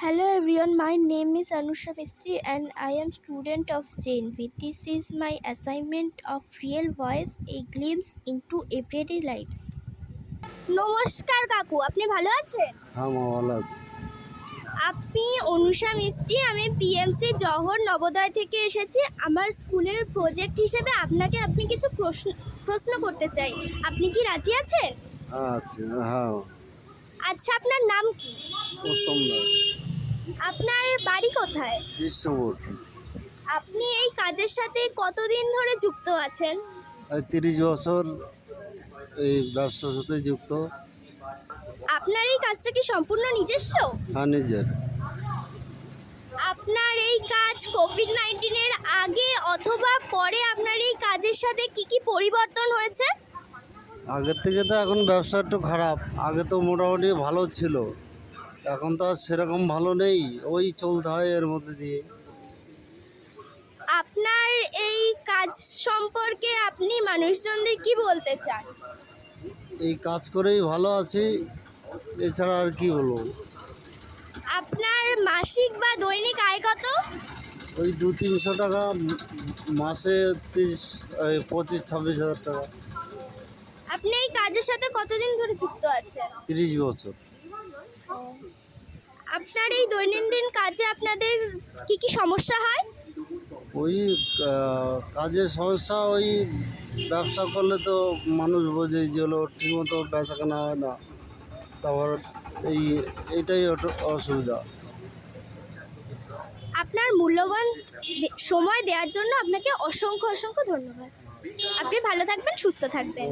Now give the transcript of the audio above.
Hello everyone, my name is Anusha Mistry and I am student of JNV. This is my assignment of Real Voice, a glimpse into everyday lives. নমস্কার কাকু আপনি ভালো আছেন? হ্যাঁ মা ভালো আছে। আপনি অনুষা মিস্ত্রি আমি পিএমসি জহর নবোদয় থেকে এসেছি। আমার স্কুলের প্রজেক্ট হিসেবে আপনাকে আপনি কিছু প্রশ্ন প্রশ্ন করতে চাই। আপনি কি রাজি আছেন? আচ্ছা হ্যাঁ। আচ্ছা আপনার নাম কি? উত্তম দাস। আপনার বাড়ি কোথায়? বিশ্ববোধ আপনি এই কাজের সাথে কতদিন ধরে যুক্ত আছেন? তিরিশ বছর এই ব্যবসার সাথে যুক্ত। আপনার এই কাজটা কি সম্পূর্ণ নিজস্ব? হ্যাঁ নিজের। আপনার এই কাজ কোভিড নাইন্টিনের আগে অথবা পরে আপনার এই কাজের সাথে কি কি পরিবর্তন হয়েছে? আগের থেকে তো এখন ব্যবসা একটু খারাপ। আগে তো মোটামুটি ভালো ছিল। এখন তো আর সেরকম ভালো নেই ওই চলতে হয় এর মধ্যে দিয়ে। আপনার এই কাজ সম্পর্কে আপনি মানুষজনদের কি বলতে চান? এই কাজ করেই ভালো আছি এছাড়া আর কি বলব? আপনার মাসিক বা দৈনিক আয় কত? ওই দু তিনশো টাকা মাসে তিরিশ পঁচিশ ছাব্বিশ হাজার টাকা। আপনি এই কাজের সাথে কতদিন ধরে যুক্ত আছেন? তিরিশ বছর। আপনার এই দৈনন্দিন কাজে আপনাদের কি কি সমস্যা হয়? ওই কাজের সমস্যা ওই ব্যবসা করলে তো মানুষ বোঝে যে হলো ঠিকমতো বেচা কেনা হয় না। তারপর এই এইটাই ওটা অসুবিধা। আপনার মূল্যবান সময় দেওয়ার জন্য আপনাকে অসংখ্য অসংখ্য ধন্যবাদ। আপনি ভালো থাকবেন সুস্থ থাকবেন।